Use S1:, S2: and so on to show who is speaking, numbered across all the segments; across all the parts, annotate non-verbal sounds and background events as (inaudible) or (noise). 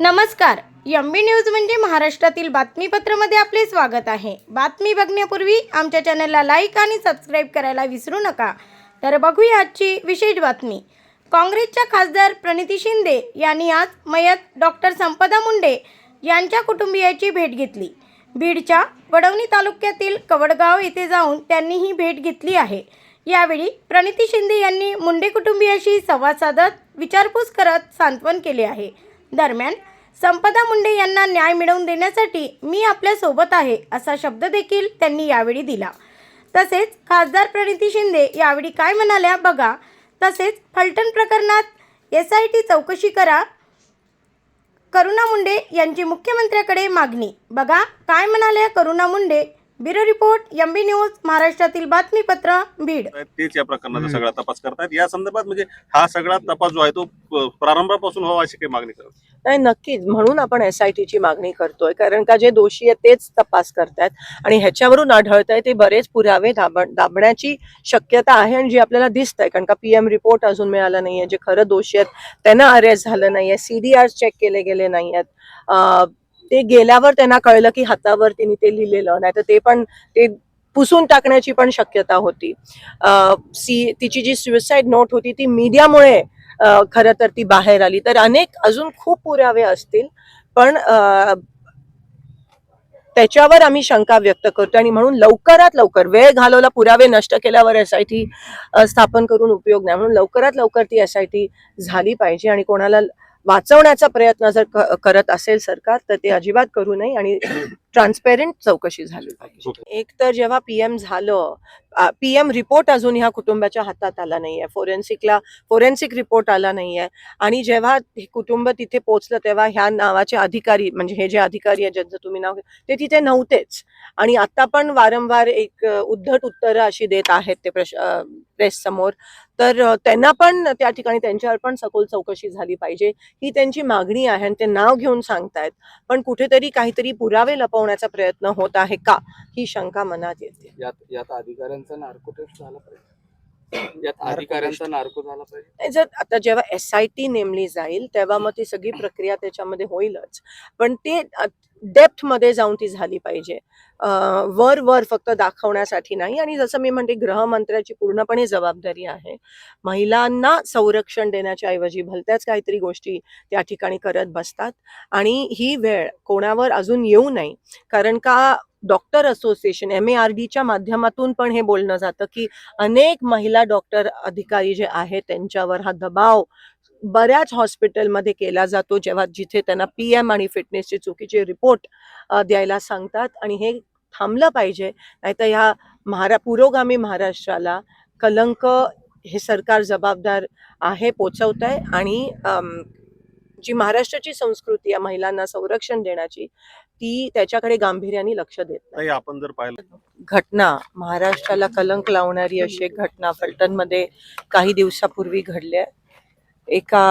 S1: नमस्कार. M B news म्हणजे महाराष्ट्रातील बातमीपत्रामध्ये आपले स्वागत आहे. बातमी बघण्यापूर्वी आमच्या चॅनलला लाईक आणि सबस्क्राईब करायला विसरू नका. तर बघूया आजची विशेष बातमी. काँग्रेसच्या खासदार प्रणिती शिंदे यांनी आज मयत डॉक्टर संपदा मुंडे यांच्या कुटुंबियाची भेट घेतली. बीडच्या वडवणी तालुक्यातील कवडगाव येथे जाऊन त्यांनी ही भेट घेतली आहे. यावेळी प्रणिती शिंदे यांनी मुंडे कुटुंबियाशी संवाद साधत विचारपूस करत सांत्वन केले आहे. दरम्यान संपदा मुंडे यांना न्याय मिळवून देण्यासाठी मी आपल्यासोबत आहे असा शब्द देखील त्यांनी यावेळी दिला. तसेच खासदार प्रणिती शिंदे यावेळी काय म्हणाल्या बघा. तसेच फलटण प्रकरणात एस आय टी चौकशी करा. करुणा मुंडे यांची मुख्यमंत्र्याकडे मागणी. बघा काय म्हणाल्या Karuna Munde? Bureau report M B news महाराष्ट्रातील बातमीपत्र बीड.
S2: तेच या प्रकरणाचा सगळा तपास करतायत. या संदर्भात म्हणजे हा सगळा तपास जो आहे तो प्रारंभापासून व्हावा अशी काही मागणी करत
S3: नाही. नक्कीच. म्हणून आपण एस आय टीची मागणी करतोय. कारण का जे दोषी आहेत तेच तपास करतायत. आणि ह्याच्यावरून आढळत आहे ते बरेच पुरावे दाब दाबण्याची शक्यता आहे आणि जी आपल्याला दिसत आहे कारण का पीएम रिपोर्ट अजून मिळाला नाहीये. जे खरं दोषी आहेत त्यांना अरेस्ट झालं नाहीये. सीडीआर चेक केले गेले नाही आहेत ते गेल्यावर त्यांना कळलं की हातावर त्यांनी ते लिहिलेलं नाही तर ते पण ते पुसून टाकण्याची पण शक्यता होती. सी तिची जी सुसाईड नोट होती ती मीडियामुळे खरं तर ती बाहेर आली. तर अनेक अजून खूप पुरावे असतील पण त्याच्यावर आम्ही शंका व्यक्त करतो आणि म्हणून लवकरात लवकर वेळ घालवला पुरावे नष्ट केल्यावर एस आय टी स्थापन करून उपयोग नाही. म्हणून लवकरात लवकर ती एस आय टी झाली पाहिजे आणि कोणाला वाचवण्याचा प्रयत्न जर करत असेल सरकार तर ते अजिबात करू नये आणि ट्रान्सपेरंट चौकशी झाली पाहिजे. एक तर जेव्हा पीएम झालं पीएम रिपोर्ट अजून ह्या कुटुंबाच्या हातात आला नाहीये. फोरेन्सिकला फोरेन्सिक रिपोर्ट आला नाहीये. आणि जेव्हा हे कुटुंब तिथे पोहोचलं तेव्हा ह्या नावाचे अधिकारी म्हणजे हे जे अधिकारी आहेत ज्यांचं तुम्ही नाव घे- ते तिथे नव्हतेच. आणि आता पण वारंवार एक उद्धट उत्तरं अशी देत आहेत ते प्रेस समोर तर त्यांना पण त्या ठिकाणी त्यांच्यावर पण सखोल चौकशी झाली पाहिजे. ही त्यांची मागणी आहे आणि ते नाव घेऊन सांगतायत. पण कुठेतरी काहीतरी पुरावे लपवण्याचा प्रयत्न होत आहे का? ही शंका मनात येते.
S4: यात यात अधिकाऱ्यांचा नार्को टेस्ट झाला पाहिजे.
S3: जर आता जेव्हा एस आय टी नेमली जाईल तेव्हा मग ती सगळी (clears throat) प्रक्रिया त्याच्यामध्ये होईलच. पण ते डेप्थमध्ये जाऊन ती झाली पाहिजे. वर वर फक्त दाखवण्यासाठी नाही आणि जसं मी म्हणते गृहमंत्र्याची पूर्णपणे जबाबदारी आहे. महिलांना संरक्षण देण्याच्या ऐवजी भलत्याच काहीतरी गोष्टी त्या ठिकाणी करत बसतात आणि ही वेळ कोणावर अजून येऊ नये. कारण का doctor association M A R डीच्या माध्यमातून पण हे बोलणं जातं की अनेक महिला डॉक्टर अधिकारी जे आहेत त्यांच्यावर हा दबाव बऱ्याच हॉस्पिटलमध्ये केला जातो जेव्हा जिथे त्यांना पी एम आणि फिटनेसचे चुकीचे रिपोर्ट द्यायला सांगतात आणि हे थांबलं पाहिजे. नाहीतर ह्या महारा पुरोगामी महाराष्ट्राला कलंक हे सरकार जबाबदार आहे पोचवत आहे आणि जी महाराष्ट्राची संस्कृती आहे महिलांना संरक्षण देण्याची ती त्याच्याकडे गांभीर्याने लक्ष देत नाही
S2: आपण जर पाहिलं
S3: घटना महाराष्ट्राला कलंक लावणारी अशी एक घटना फलटणमध्ये काही दिवसापूर्वी घडली आहे. एका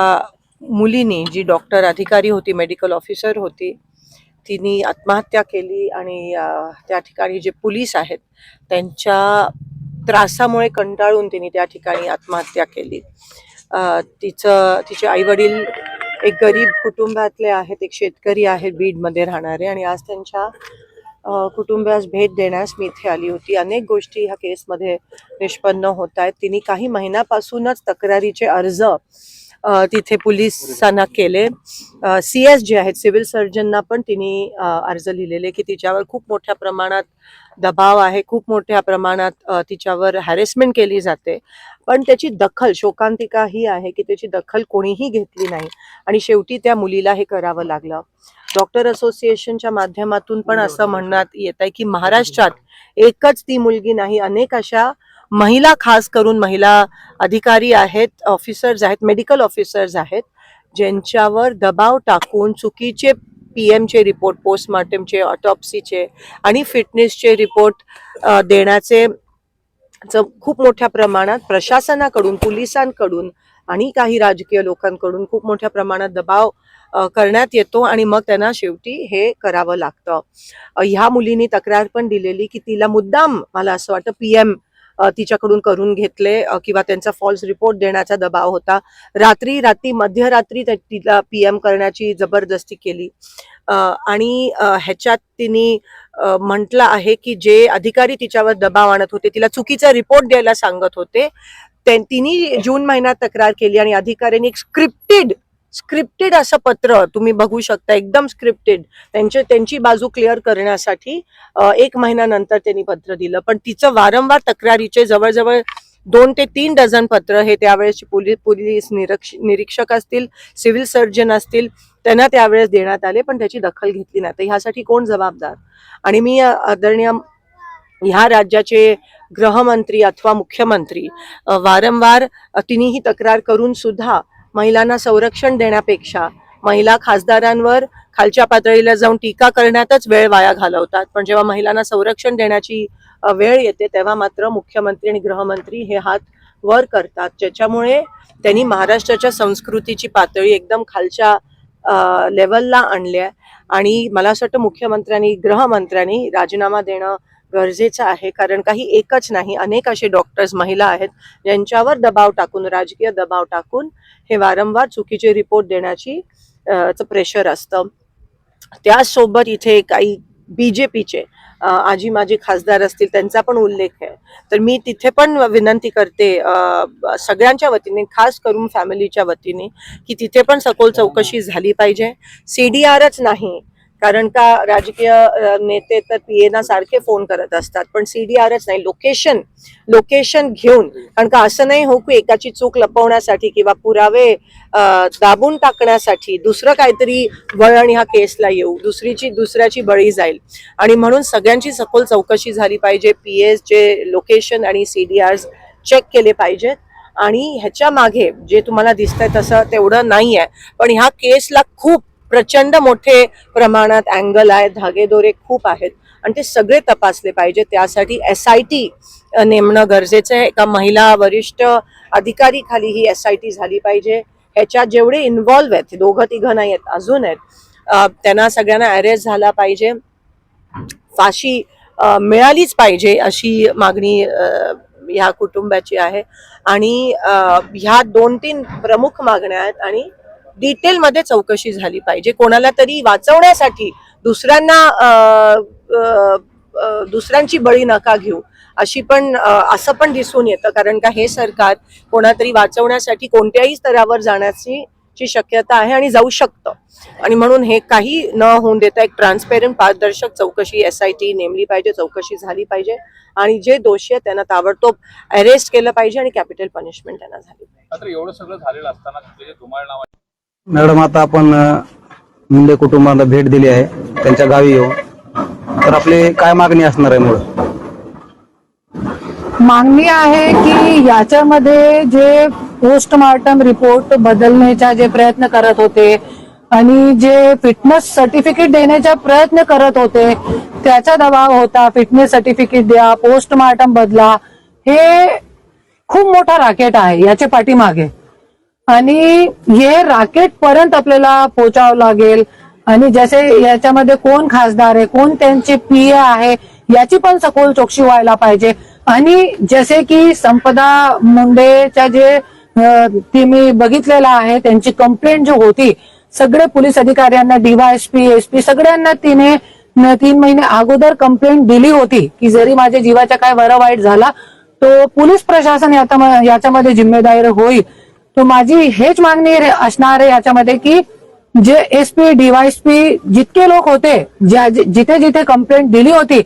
S3: मुलीने जी डॉक्टर अधिकारी होती मेडिकल ऑफिसर होती तिने आत्महत्या केली आणि त्या ठिकाणी जे पोलीस आहेत त्यांच्या त्रासामुळे कंटाळून तिने त्या ठिकाणी आत्महत्या केली. तिचं तिचे आईवडील एक गरीब कुटुंबातले आहेत एक शेतकरी आहेत बीडमध्ये राहणारे आणि आज त्यांच्या कुटुंबास भेट देण्यास मी इथे आली होती. अनेक गोष्टी ह्या केसमध्ये निष्पन्न होत आहेत. तिने काही महिन्यापासूनच तक्रारीचे अर्ज तिथे पोलिसांना केले. सी एस जे आहेत सिव्हिल सर्जनना पण तिने अर्ज लिहिलेले की तिच्यावर खूप मोठ्या प्रमाणात दबाव आहे खूप मोठ्या प्रमाणात तिच्यावर हॅरेसमेंट केली जाते. पण त्याची दखल शोकांतिका ही आहे की त्याची दखल कोणीही घेतली नाही. आणि शेवटी त्या मुलीला हे करावं लागलं. डॉक्टर असोसिएशनच्या माध्यमातून पण असं म्हणण्यात येत आहे की महाराष्ट्रात एकच ती मुलगी नाही अनेक अशा महिला खास करून महिला अधिकारी आहेत ऑफिसर्स आहेत मेडिकल ऑफिसर्स आहेत ज्यांच्यावर दबाव टाकून चुकीचे पी एमचे रिपोर्ट पोस्टमार्टमचे ऑटॉप्सीचे आणि फिटनेसचे रिपोर्ट देण्याचे च खूप मोठ्या प्रमाणात प्रशासनाकडून पोलिसांकडून आणि काही राजकीय लोकांकडून खूप मोठ्या प्रमाणात दबाव करण्यात येतो आणि मग त्यांना शेवटी हे करावं लागतं. ह्या मुलीनी तक्रार पण दिलेली की तिला मुद्दाम मला असं वाटतं पी एम तिच्याकडून करून घेतले किंवा त्यांचा फॉल्स रिपोर्ट देण्याचा दबाव होता. रात्री रात्री मध्यरात्री तिला तिला पीएम करण्याची जबरदस्ती केली. आणि ह्याच्यात तिने म्हटलं आहे की जे अधिकारी तिच्यावर दबाव आणत होते तिला चुकीचा रिपोर्ट द्यायला सांगत होते तिने जून महिन्यात तक्रार केली आणि अधिकाऱ्यांनी एक स्क्रिप्टेड स्क्रिप्टेड असं पत्र तुम्ही बघू शकता एकदम स्क्रिप्टेड त्यांचे त्यांची बाजू क्लिअर करण्यासाठी एक महिन्यानंतर त्यांनी पत्र दिलं. पण तिचं वारंवार तक्रारीचे जवळजवळ दोन ते तीन डझन पत्र हे त्यावेळेसचे पोलीस पोलीस निरक्ष निरीक्षक असतील सिव्हिल सर्जन असतील त्यांना त्यावेळेस देण्यात आले पण त्याची दखल घेतली नाही. तर ह्यासाठी कोण जबाबदार? आणि मी आदरणीय ह्या राज्याचे गृहमंत्री अथवा मुख्यमंत्री वारंवार तिनेही तक्रार करून सुद्धा महिलांना संरक्षण देण्यापेक्षा महिला खासदारांवर खालच्या पातळीला जाऊन टीका करण्यातच वेळ वाया घालवतात. पण जेव्हा महिलांना संरक्षण देण्याची वेळ येते तेव्हा मात्र मुख्यमंत्री आणि गृहमंत्री हे हात वर करतात. ज्याच्यामुळे त्यांनी महाराष्ट्राच्या संस्कृतीची पातळी एकदम खालच्या लेवलला आणली आहे. आणि मला असं वाटतं मुख्यमंत्र्यांनी गृहमंत्र्यांनी राजीनामा देणं गरजेचं आहे. कारण काही एकच नाही अनेक असे डॉक्टर्स महिला आहेत ज्यांच्यावर दबाव टाकून राजकीय दबाव टाकून हे वारंवार चुकीचे रिपोर्ट देण्याची चं प्रेशर असतं. त्यासोबत इथे काही बीजेपीचे आजी माझे खासदार असतील त्यांचा पण उल्लेख आहे. तर मी तिथे पण विनंती करते सगळ्यांच्या वतीने खास करून फॅमिलीच्या वतीने की तिथे पण सखोल चौकशी झाली पाहिजे. सी डी आरच नाही कारण का राजकीय नेते तर पीएना सारखे फोन करत असतात पण सीडीआरच नाही. लोकेशन लोकेशन घेऊन कारण का असं नाही हो की एकाची चूक लपवण्यासाठी किंवा पुरावे दाबून टाकण्यासाठी दुसरं काहीतरी वळण ह्या केसला येऊ दुसरीची दुसऱ्याची बळी जाईल. आणि म्हणून सगळ्यांची सखोल चौकशी झाली पाहिजे पी एस जे लोकेशन आणि सी डी आर चेक केले पाहिजेत. आणि ह्याच्या मागे जे तुम्हाला दिसतंय तसं तेवढं नाही आहे पण ह्या केसला खूप प्रचंड मोठे प्रमाणात अँगल आहेत धागेदोरे खूप आहेत. आणि ते सगळे तपासले पाहिजे. त्यासाठी एस आय टी नेमणं गरजेचं आहे. एका महिला वरिष्ठ अधिकारी खाली ही एस आय टी झाली पाहिजे. ह्याच्यात जेवढे इन्व्हॉल्व्ह आहेत दोघं तिघं नाही आहेत अजून आहेत त्यांना सगळ्यांना अरेस्ट झाला पाहिजे. फाशी मिळालीच पाहिजे अशी मागणी ह्या कुटुंबाची आहे. आणि ह्या दोन तीन प्रमुख मागण्या आहेत आणि डिटेलमध्ये चौकशी झाली पाहिजे. कोणाला तरी वाचवण्यासाठी दुसऱ्यांना दुसऱ्यांची बळी नका घेऊ. अशी पण असं पण दिसून येतं. कारण का हे सरकार कोणातरी वाचवण्यासाठी कोणत्याही स्तरावर जाण्याची ची शक्यता आहे आणि जाऊ शकतं. आणि म्हणून हे काही न होऊन देता एक ट्रान्सपेरंट पारदर्शक चौकशी एस आय टी नेमली पाहिजे चौकशी झाली पाहिजे. आणि जे दोषी आहेत त्यांना ताबडतोब अरेस्ट केलं पाहिजे आणि कॅपिटल पनिशमेंट त्यांना झाली पाहिजे.
S5: एवढं सगळं झालेलं असताना
S6: मॅडम आता आपण अ, मुंडे कुटुंबाला भेट दिली आहे. त्यांच्या गावी येऊ. तर आपली काय मागणी असणार आहे मुळे?
S7: मागणी आहे की याच्यामध्ये जे पोस्टमार्टम रिपोर्ट बदलण्याचा जे प्रयत्न करत होते आणि जे फिटनेस सर्टिफिकेट देण्याचा प्रयत्न करत होते त्याचा दबाव होता. फिटनेस सर्टिफिकेट द्या पोस्टमार्टम बदला. हे खूप मोठा राकेट आहे याच्या पाठीमागे. आणि हे राकेट पर्यंत आपल्याला पोचावं लागेल. आणि जसे याच्यामध्ये कोण खासदार आहे कोण त्यांचे पीए आहे याची पण सखोल चौकशी व्हायला पाहिजे. आणि जसे की संपदा मुंडेच्या जे ती मी बघितलेलं आहे त्यांची कंप्लेंट जी होती सगळे पोलीस अधिकाऱ्यांना डीवायएसपी एसपी सगळ्यांना तिने तीन महिने अगोदर कंप्लेंट दिली होती की जरी माझ्या जीवाचा काय वर वाईट झाला तो पोलीस प्रशासन याच्यामध्ये जिम्मेदार होईल. तर माझी हेच मागणी असणार आहे याच्यामध्ये की जे एसपी डीवायएसपी जितके लोक होते ज्या जि- जिथे जिथे कंप्लेंट दिली होती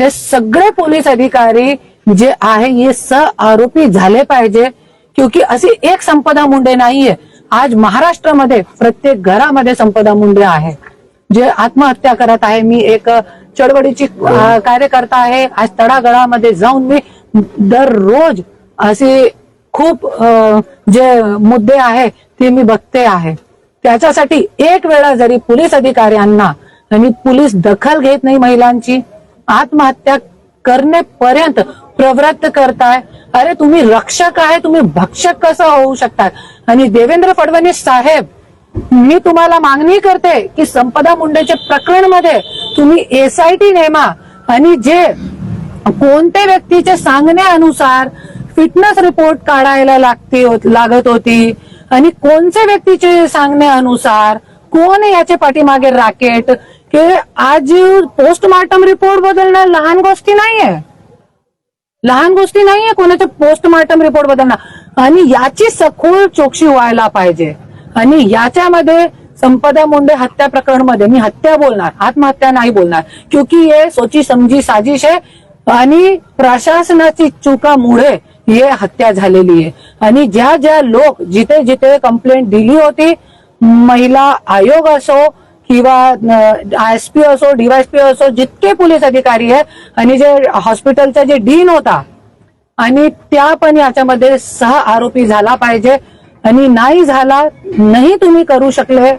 S7: हे सगळे पोलीस अधिकारी जे आहे हे स आरोपी झाले पाहिजे. क्योंकि अशी एक संपदा मुंडे नाहीये. आज महाराष्ट्रामध्ये प्रत्येक घरामध्ये संपदा मुंडे आहे. जे आत्महत्या करत आहे मी एक चळवळीची अ, कार्यकर्ता आहे. आज तळागाळामध्ये जाऊन मी दररोज असे खूप जे मुद्दे आहे ते मी बघते आहे. त्याच्यासाठी एक वेळा जरी पोलीस अधिकाऱ्यांना आणि पोलीस दखल घेत नाही महिलांची आत्महत्या करण्यापर्यंत प्रवृत्त करताय अरे तुम्ही रक्षक आहे तुम्ही भक्षक कसं होऊ शकतात आणि देवेंद्र फडणवीस साहेब मी तुम्हाला मागणी करते की संपदा मुंडेच्या प्रकरणमध्ये तुम्ही एसआयटी नेमा आणि जे कोणत्या व्यक्तीच्या सांगण्यानुसार फिटनेस रिपोर्ट काढायला लागते लागत होती. आणि कोणत्या व्यक्तीचे सांगण्यानुसार कोण याच्या पाठीमागे राकेट की आज पोस्टमार्टम रिपोर्ट बदलणं लहान गोष्टी नाहीये. लहान गोष्टी नाहीये कोणाच्या पोस्टमार्टम रिपोर्ट बदलणं आणि याची सखोल चोक्षी व्हायला पाहिजे. आणि याच्यामध्ये संपदा मुंडे हत्या प्रकरणमध्ये मी हत्या बोलणार आत्महत्या नाही बोलणार. क्योंकि हे सोची समजी साजिश आहे. आणि प्रशासनाची चुकामुळे ये हत्या झालेली आहे. आणि ज्या ज्या लोक जिथे जिथे कंप्लेंट दिली होती महिला आयोग असो किंवा आयएसपी असो डीवायसपी असो जितके पोलीस अधिकारी आहे आणि जे हॉस्पिटलचा जे डीन होता आणि त्या पण याच्यामध्ये सह आरोपी झाला पाहिजे. आणि नाही झाला नाही तुम्ही करू शकले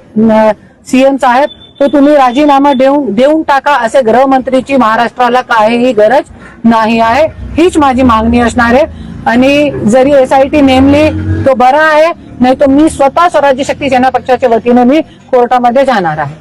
S7: सीएम साहेब तर तुम्ही राजीनामा देऊन देऊन टाका असे गृहमंत्रीची महाराष्ट्राला काहीही गरज नाही आहे. हीच माझी मागणी असणार आहे. आणि जरी एसआयटी नेमली तो बरा आहे नाही तर मी स्वतः स्वराज्य शक्ती सेना पक्षाच्या वतीने मी कोर्टामध्ये जाणार आहे.